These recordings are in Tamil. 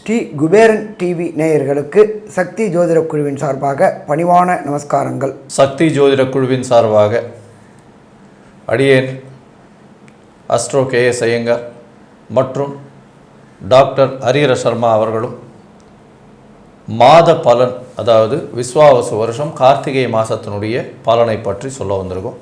ஸ்ரீ குபேரன் டிவி நேயர்களுக்கு சக்தி ஜோதிட குழுவின் சார்பாக பணிவான நமஸ்காரங்கள். சக்தி ஜோதிட குழுவின் சார்பாக அடியேன் அஸ்ட்ரோ கே எஸ் ஐயங்கர் மற்றும் டாக்டர் ஹரிஹர சர்மா அவர்களும் மாத பலன் அதாவது விஸ்வாவசு வருஷம் கார்த்திகை மாதத்தினுடைய பலனை பற்றி சொல்ல வந்திருக்கோம்.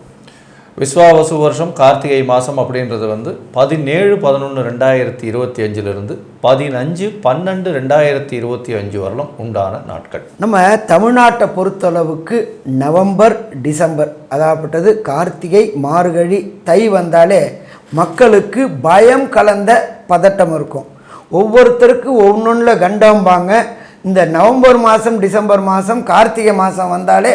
விஸ்வாவசு வருஷம் கார்த்திகை மாதம் அப்படின்றது வந்து பதினேழு பதினொன்று ரெண்டாயிரத்தி இருபத்தி அஞ்சிலிருந்து பதினஞ்சு பன்னெண்டு ரெண்டாயிரத்தி இருபத்தி அஞ்சு வரலும் உண்டான நாட்கள். நம்ம தமிழ்நாட்டை பொறுத்தளவுக்கு நவம்பர் டிசம்பர் அதாகப்பட்டது கார்த்திகை மார்கழி தை வந்தாலே மக்களுக்கு பயம் கலந்த பதட்டம் இருக்கும். ஒவ்வொருத்தருக்கு ஒவ்வொன்றில் கண்டம்பாங்க இந்த நவம்பர் மாதம் டிசம்பர் மாதம் கார்த்திகை மாதம் வந்தாலே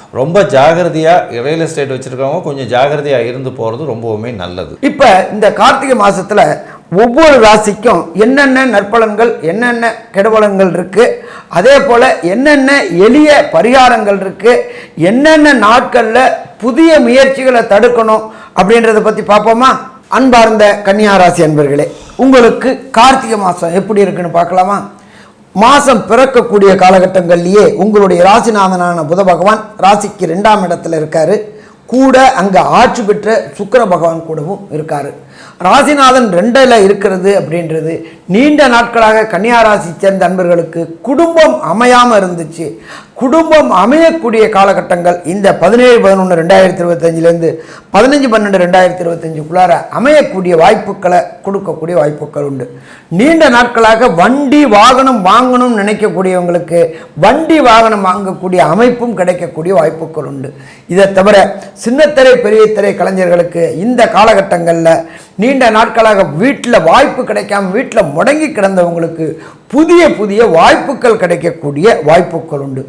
ரொம்ப ஜாகிரதையாக ரியல் எஸ்டேட் வச்சுருக்கவங்க கொஞ்சம் ஜாகிரதையாக இருந்து போகிறது ரொம்பவுமே நல்லது. இப்போ இந்த கார்த்திகை மாதத்தில் ஒவ்வொரு ராசிக்கும் என்னென்ன நற்பலன்கள் என்னென்ன கெடுபலன்கள் இருக்குது அதே போல் என்னென்ன எளிய பரிகாரங்கள் இருக்குது என்னென்ன நாட்களில் புதிய முயற்சிகளை தடுக்கணும் அப்படின்றத பற்றி பார்ப்போமா? அன்பார்ந்த கன்னியாராசி அன்பர்களே உங்களுக்கு கார்த்திகை மாதம் எப்படி இருக்குன்னு பார்க்கலாமா? மாதம் பிறக்கக்கூடிய காலகட்டங்கள்லேயே உங்களுடைய ராசிநாதனான புத பகவான் ராசிக்கு ரெண்டாம் இடத்துல இருக்காரு. கூட அங்கே ஆட்சி பெற்ற சுக்கர பகவான் கூடவும் இருக்கார். ராசிநாதன் ரெண்டில் இருக்கிறது அப்படின்றது நீண்ட நாட்களாக கன்னியாராசி சேர்ந்த அன்பர்களுக்கு குடும்பம் அமையாமல் இருந்துச்சு. குடும்பம் அமையக்கூடிய காலகட்டங்கள் இந்த பதினேழு பதினொன்று ரெண்டாயிரத்தி இருபத்தஞ்சிலேருந்து பதினஞ்சு பன்னெண்டு ரெண்டாயிரத்தி இருபத்தஞ்சுக்குள்ளார அமையக்கூடிய வாய்ப்புகளை கொடுக்கக்கூடிய வாய்ப்புகள் உண்டு. நீண்ட நாட்களாக வண்டி வாகனம் வாங்கணும்னு நினைக்கக்கூடியவங்களுக்கு வண்டி வாகனம் வாங்கக்கூடிய அமைப்பும் கிடைக்கக்கூடிய வாய்ப்புகள் உண்டு. இதை தவிர சின்னத்திரை பெரிய திரை கலைஞர்களுக்கு இந்த காலகட்டங்களில் நீண்ட நாட்களாக வீட்டில் வாய்ப்பு கிடைக்காம வீட்டில் முடங்கி கிடந்தவங்களுக்கு புதிய புதிய வாய்ப்புகள் கிடைக்கக்கூடிய வாய்ப்புகள் உண்டு.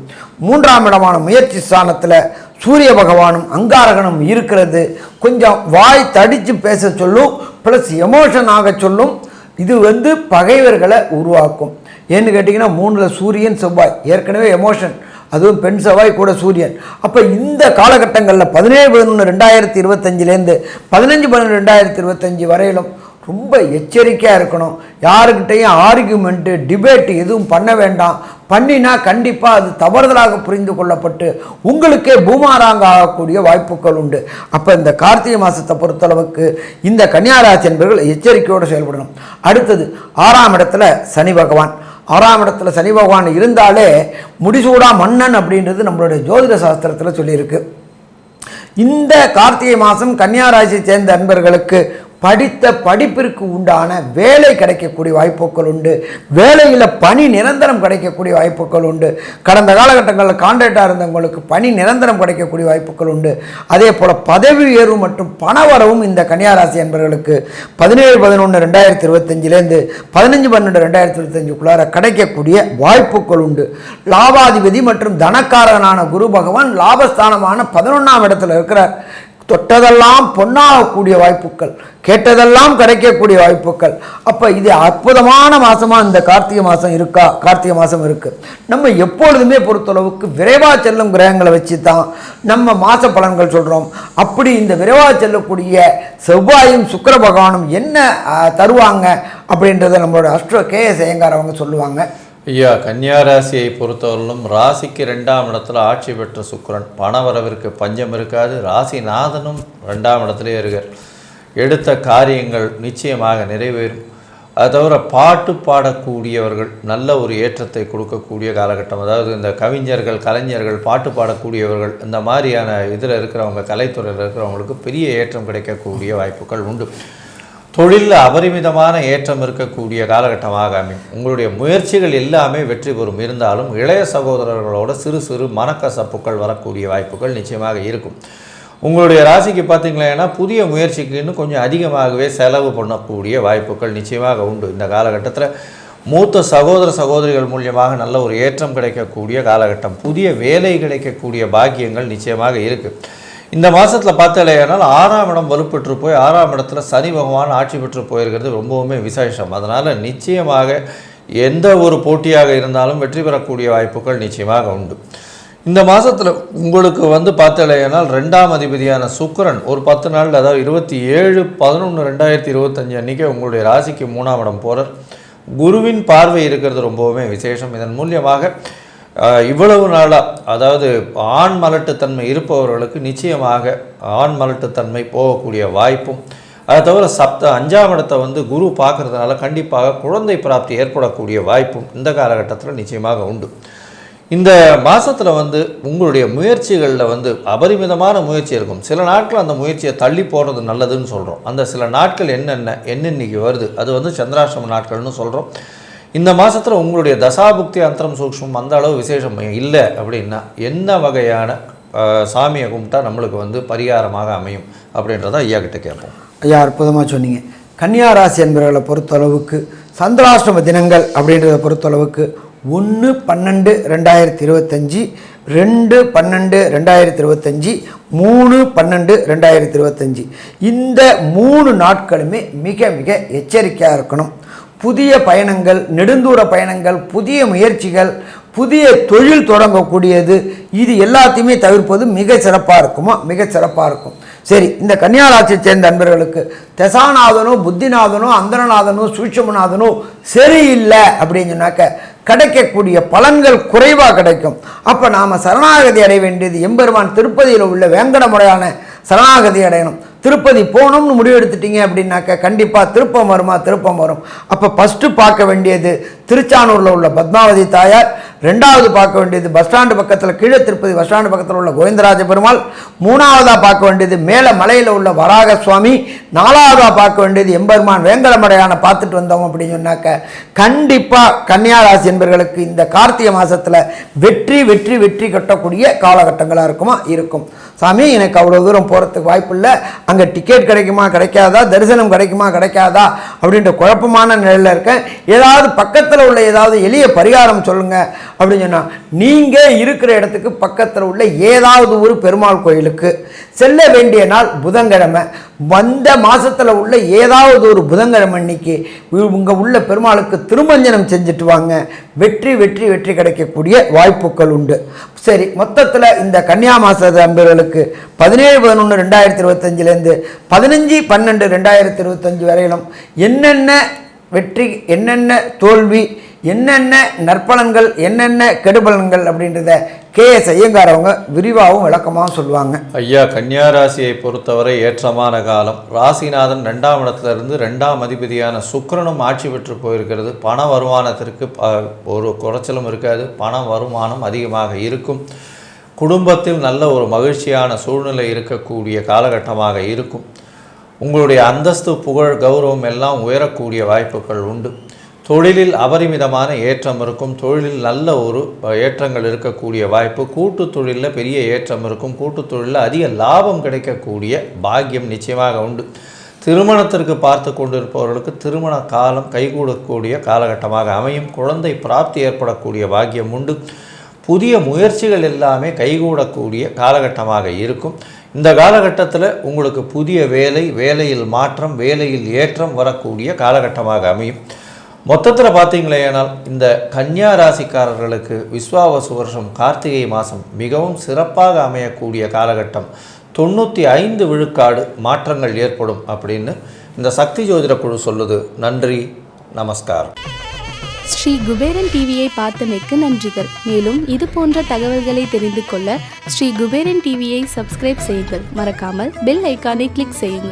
மூன்றாம் இடமான முயற்சி ஸ்தானத்தில் சூரிய பகவானும் அங்காரகனும் இருக்கிறது. கொஞ்சம் வாய் தடித்து பேச சொல்லும் ப்ளஸ் எமோஷன் ஆக சொல்லும். இது வந்து பகைவர்களை உருவாக்கும். ஏன்னு கேட்டிங்கன்னா மூணில் சூரியன் செவ்வாய். ஏற்கனவே எமோஷன் அதுவும் பெண் செவ்வாய் கூட சூரியன். அப்போ இந்த காலகட்டங்களில் பதினேழு பதினொன்று ரெண்டாயிரத்தி இருபத்தஞ்சிலேருந்து பதினஞ்சு பதினொன்று ரெண்டாயிரத்தி இருபத்தஞ்சி வரையிலும் ரொம்ப எச்சரிக்கையாக இருக்கணும். யாருக்கிட்டையும் ஆர்கியூமெண்ட்டு டிபேட்டு எதுவும் பண்ண வேண்டாம். பண்ணினா கண்டிப்பாக அது தவறுதலாக புரிந்து கொள்ளப்பட்டு உங்களுக்கே பூமாராங்க ஆகக்கூடிய வாய்ப்புகள் உண்டு. அப்போ இந்த கார்த்திகை மாதத்தை பொறுத்தளவுக்கு இந்த கன்னியாராசி என்பவர்கள் எச்சரிக்கையோடு செயல்படணும். அடுத்தது ஆறாம் இடத்துல சனி பகவான். ஆறாம் இடத்துல சனி பகவான் இருந்தாலே முடிசூடா மன்னன் அப்படின்றது நம்மளுடைய ஜோதிட சாஸ்திரத்தில் சொல்லியிருக்கு. இந்த கார்த்திகை மாதம் கன்னியாராசியை சேர்ந்த அன்பர்களுக்கு படித்த படிப்பிற்கு உண்டான வேலை கிடைக்கக்கூடிய வாய்ப்புகள் உண்டு. வேலையில் பணி நிரந்தரம் கிடைக்கக்கூடிய வாய்ப்புகள் உண்டு. கடந்த காலகட்டங்களில் கான்ட்ராக்டாக இருந்தவங்களுக்கு பணி நிரந்தரம் கிடைக்கக்கூடிய வாய்ப்புகள் உண்டு. அதே போல் பதவி உயர்வு மற்றும் பணவரவும் இந்த கன்னியாராசி என்பவர்களுக்கு பதினேழு பதினொன்று ரெண்டாயிரத்தி இருபத்தஞ்சிலேருந்து பதினஞ்சு பன்னெண்டு ரெண்டாயிரத்தி இருபத்தஞ்சுக்குள்ளார கிடைக்கக்கூடிய வாய்ப்புகள் உண்டு. லாபாதிபதி மற்றும் தனக்காரனான குரு பகவான் லாபஸ்தானமான பதினொன்றாம் இடத்துல இருக்கிறார். தொட்டதெல்லாம் பொன்னாகக்கூடிய வாய்ப்புகள் கேட்டதெல்லாம் கிடைக்கக்கூடிய வாய்ப்புகள். அப்போ இது அற்புதமான மாதமாக இந்த கார்த்திகை மாதம் இருக்கா? கார்த்திகை மாதம் இருக்குது நம்ம எப்பொழுதுமே பொறுத்தளவுக்கு விரைவாக செல்லும் கிரகங்களை வச்சு தான் நம்ம மாத பலன்கள் சொல்கிறோம் அப்படி இந்த விரைவாக செல்லக்கூடிய செவ்வாயும் சுக்கர பகவானும் என்ன தருவாங்க அப்படின்றத நம்மளோட அஷ்ட கேஎஸ் ஐயங்கார் அவங்க சொல்லுவாங்க. ஐயா கன்னியா ராசியை பொறுத்தவரையிலும் ராசிக்கு ரெண்டாம் இடத்துல ஆட்சி பெற்ற சுக்கிரன். பணவரவிற்கு பஞ்சம் இருக்காது. ராசிநாதனும் ரெண்டாம் இடத்துலே இருக்கார். எடுத்த காரியங்கள் நிச்சயமாக நிறைவேறும். அது தவிர பாட்டு பாடக்கூடியவர்கள் நல்ல ஒரு ஏற்றத்தை கொடுக்கக்கூடிய காலகட்டம். அதாவது இந்த கவிஞர்கள் கலைஞர்கள் பாட்டு பாடக்கூடியவர்கள் இந்த மாதிரியான இதில் இருக்கிறவங்க கலைத்துறையில் இருக்கிறவங்களுக்கு பெரிய ஏற்றம் கிடைக்கக்கூடிய வாய்ப்புகள் உண்டு. தொழிலில் அபரிமிதமான ஏற்றம் இருக்கக்கூடிய காலகட்டமாக அமையும். உங்களுடைய முயற்சிகள் எல்லாமே வெற்றி பெறும். இருந்தாலும் இளைய சகோதரர்களோட சிறு சிறு மனக்கசப்புகள் வரக்கூடிய வாய்ப்புகள் நிச்சயமாக இருக்கும். உங்களுடைய ராசிக்கு பார்த்தீங்களேன்னா புதிய முயற்சிக்கு இன்னும் கொஞ்சம் அதிகமாகவே செலவு பண்ணக்கூடிய வாய்ப்புகள் நிச்சயமாக உண்டு. இந்த காலகட்டத்தில் மூத்த சகோதர சகோதரிகள் மூலியமாக நல்ல ஒரு ஏற்றம் கிடைக்கக்கூடிய காலகட்டம். புதிய வேலை கிடைக்கக்கூடிய பாக்கியங்கள் நிச்சயமாக இருக்குது இந்த மாதத்தில் பார்த்தாலேயானால் ஆறாம் இடம் வலுப்பெற்று போய் ஆறாம் இடத்துல சனி பகவான் ஆட்சி பெற்று போயிருக்கிறது ரொம்பவுமே விசேஷம். அதனால் நிச்சயமாக எந்த ஒரு போட்டியாக இருந்தாலும் வெற்றி பெறக்கூடிய வாய்ப்புகள் நிச்சயமாக உண்டு. இந்த மாதத்தில் உங்களுக்கு வந்து பார்த்தாலேயானால் ரெண்டாம் அதிபதியான சுக்கரன் ஒரு பத்து நாள் அதாவது இருபத்தி ஏழு பதினொன்று ரெண்டாயிரத்தி இருபத்தஞ்சு அன்றைக்கி உங்களுடைய ராசிக்கு மூணாம் இடம் போகிறார் குருவின் பார்வை இருக்கிறது ரொம்பவுமே விசேஷம். இதன் மூலியமாக இவ்வளவு நாளாக அதாவது ஆண் மலட்டுத்தன்மை இருப்பவர்களுக்கு நிச்சயமாக ஆண் மலட்டுத்தன்மை போகக்கூடிய வாய்ப்பும் அதை தவிர சப்த அஞ்சாம் இடத்தை வந்து குரு பார்க்கறதுனால கண்டிப்பாக குழந்தை பிராப்தி ஏற்படக்கூடிய வாய்ப்பும் இந்த காலகட்டத்தில் நிச்சயமாக உண்டு. இந்த மாதத்தில் வந்து உங்களுடைய முயற்சிகளில் வந்து அபரிமிதமான முயற்சி இருக்கும். சில நாட்கள் அந்த முயற்சியை தள்ளி போடுறது நல்லதுன்னு சொல்கிறோம் அந்த சில நாட்கள் என்னென்ன என்னென்னைக்கு வருது அது வந்து சந்திராஷ்டம நாட்கள்னு சொல்கிறோம் இந்த மாதத்தில் உங்களுடைய தசாபுக்தி அந்தரம் சூக்ஷ்மம் அந்த அளவு விசேஷம் இல்லை அப்படின்னா என்ன வகையான சாமியை கும்பிட்டா நம்மளுக்கு வந்து பரிகாரமாக அமையும் அப்படின்றத ஐயா கிட்ட கேட்போம். ஐயா அற்புதமாக சொன்னீங்க. கன்னியா ராசி என்பவர்களை பொறுத்தளவுக்கு சந்திராஷ்டம தினங்கள் அப்படின்றத பொறுத்தளவுக்கு ஒன்று பன்னெண்டு ரெண்டாயிரத்தி இருபத்தஞ்சி ரெண்டு பன்னெண்டு ரெண்டாயிரத்தி இருபத்தஞ்சி மூணு பன்னெண்டு ரெண்டாயிரத்தி இருபத்தஞ்சி. இந்த மூணு நாட்களுமே மிக மிக எச்சரிக்கையாக இருக்கணும். புதிய பயணங்கள் நெடுந்தூர பயணங்கள் புதிய முயற்சிகள் புதிய தொழில் தொடங்கக்கூடியது. இது எல்லாத்தையுமே தவிர்ப்பது மிக சிறப்பாக இருக்குமா? மிக சிறப்பாக இருக்கும். சரி இந்த கன்னியாராட்சியை சேர்ந்த அன்பர்களுக்கு தசாநாதனோ புத்திநாதனோ அந்தரநாதனோ சூட்சமநாதனோ சரியில்லை அப்படின்னு சொன்னாக்க கிடைக்கக்கூடிய பலன்கள் குறைவாக கிடைக்கும். அப்போ நாம் சரணாகதி அடைய வேண்டியது எம்பெருமான் திருப்பதியில் உள்ள வேங்கடமுறையான சரணாகதி அடையணும். திருப்பதி போகணும்னு முடிவு எடுத்துட்டீங்க அப்படின்னாக்க கண்டிப்பாக திருப்பம் வருமா? திருப்பம் வரும். அப்போ ஃபஸ்ட்டு பார்க்க வேண்டியது திருச்சானூரில் உள்ள பத்மாவதி தாயார் ரெண்டாவது பார்க்க வேண்டியது பஸ் ஸ்டாண்டு பக்கத்தில் கீழே திருப்பதி பஸ் ஸ்டாண்டு பக்கத்தில் உள்ள கோவிந்தராஜ பெருமாள் மூணாவதாக பார்க்க வேண்டியது மேலே மலையில் உள்ள வராக சுவாமி நாலாவதாக பார்க்க வேண்டியது எம்பெருமான் வேங்கடமடையான பார்த்துட்டு வந்தோம் அப்படின்னு சொன்னாக்க கண்டிப்பாக கன்னியாராசி என்பவர்களுக்கு இந்த கார்த்திகை மாதத்தில் வெற்றி வெற்றி வெற்றி கட்டக்கூடிய காலகட்டங்களாக இருக்குமா? இருக்கும். சாமி எனக்கு அவ்வளோ தூரம் போகிறதுக்கு வாய்ப்பு இல்லை அங்கே டிக்கெட் கிடைக்குமா கிடைக்காதா? தரிசனம் கிடைக்குமா கிடைக்காதா? அப்படின்ற குழப்பமான நிலையில் இருக்கேன். ஏதாவது பக்கத்தில் உள்ள ஏதாவது எளிய பரிகாரம் சொல்லுங்கள் அப்படின்னு சொன்னால் நீங்கள் இருக்கிற இடத்துக்கு பக்கத்தில் உள்ள ஏதாவது ஒரு பெருமாள் கோயிலுக்கு செல்ல வேண்டிய நாள் புதன்கிழமை. வந்த மாதத்தில் உள்ள ஏதாவது ஒரு புதன்கிழமை அன்னைக்கு உங்க உள்ள பெருமாளுக்கு திருமஞ்சனம் செஞ்சுட்டு வாங்க. வெற்றி வெற்றி வெற்றி கிடைக்கக்கூடிய வாய்ப்புகள் உண்டு. சரி மொத்தத்தில் இந்த கன்னியா மாச அன்பர்களுக்கு பதினேழு பதினொன்று ரெண்டாயிரத்தி இருபத்தஞ்சிலேருந்து பதினஞ்சு பன்னெண்டு ரெண்டாயிரத்தி இருபத்தஞ்சு வரையிலும் என்னென்ன வெற்றி என்னென்ன தோல்வி என்னென்ன நற்பலன்கள் என்னென்ன கெடுபலன்கள் அப்படின்றத கே எஸ் ஐயங்கார் அவங்க விரிவாகவும் விளக்கமாகவும் சொல்லுவாங்க. ஐயா கன்னியா ராசியை பொறுத்தவரை ஏற்றமான காலம். ராசிநாதன் ரெண்டாம் இடத்துல இருந்து ரெண்டாம் அதிபதியான சுக்கிரனும் ஆட்சி பெற்று போயிருக்கிறது. பண வருமானத்திற்கு ப- ஒரு குறைச்சலும் இருக்காது. பண வருமானம் அதிகமாக இருக்கும். குடும்பத்தில் நல்ல ஒரு மகிழ்ச்சியான சூழ்நிலை இருக்கக்கூடிய காலகட்டமாக இருக்கும். உங்களுடைய அந்தஸ்து புகழ் கௌரவம் எல்லாம் உயரக்கூடிய வாய்ப்புகள் உண்டு. தொழிலில் அபரிமிதமான ஏற்றம் இருக்கும். தொழிலில் நல்ல ஒரு ஏற்றங்கள் இருக்கக்கூடிய வாய்ப்பு. கூட்டு தொழிலில் பெரிய ஏற்றம் இருக்கும். கூட்டு தொழிலில் அதிக லாபம் கிடைக்கக்கூடிய பாக்கியம் நிச்சயமாக உண்டு. திருமணத்திற்கு பார்த்து கொண்டிருப்பவர்களுக்கு திருமண காலம் கைகூடக்கூடிய காலகட்டமாக அமையும். குழந்தை பிராப்தி ஏற்படக்கூடிய பாக்கியம் உண்டு. புதிய முயற்சிகள் எல்லாமே கைகூடக்கூடிய காலகட்டமாக இருக்கும். இந்த காலகட்டத்தில் உங்களுக்கு புதிய வேலை வேலையில் மாற்றம் வேலையில் ஏற்றம் வரக்கூடிய காலகட்டமாக அமையும். மொத்தத்தில் பார்த்தீங்களேனால் இந்த கன்னியா ராசிக்காரர்களுக்கு விஸ்வாவசு வருஷம் கார்த்திகை மாதம் மிகவும் சிறப்பாக அமையக்கூடிய காலகட்டம். தொண்ணூற்றி ஐந்து விழுக்காடு மாற்றங்கள் ஏற்படும் அப்படின்னு இந்த சக்தி ஜோதிட குழு சொல்லுது. நன்றி நமஸ்காரம் ஸ்ரீ குபேரன் டிவியை பார்த்தமைக்கு நன்றிகள். மேலும் இது போன்ற தகவல்களை தெரிந்து கொள்ள ஸ்ரீ குபேரன் டிவியை சப்ஸ்கிரைப் செய்யுங்கள். மறக்காமல் பெல் ஐக்கானை கிளிக் செய்யுங்கள்.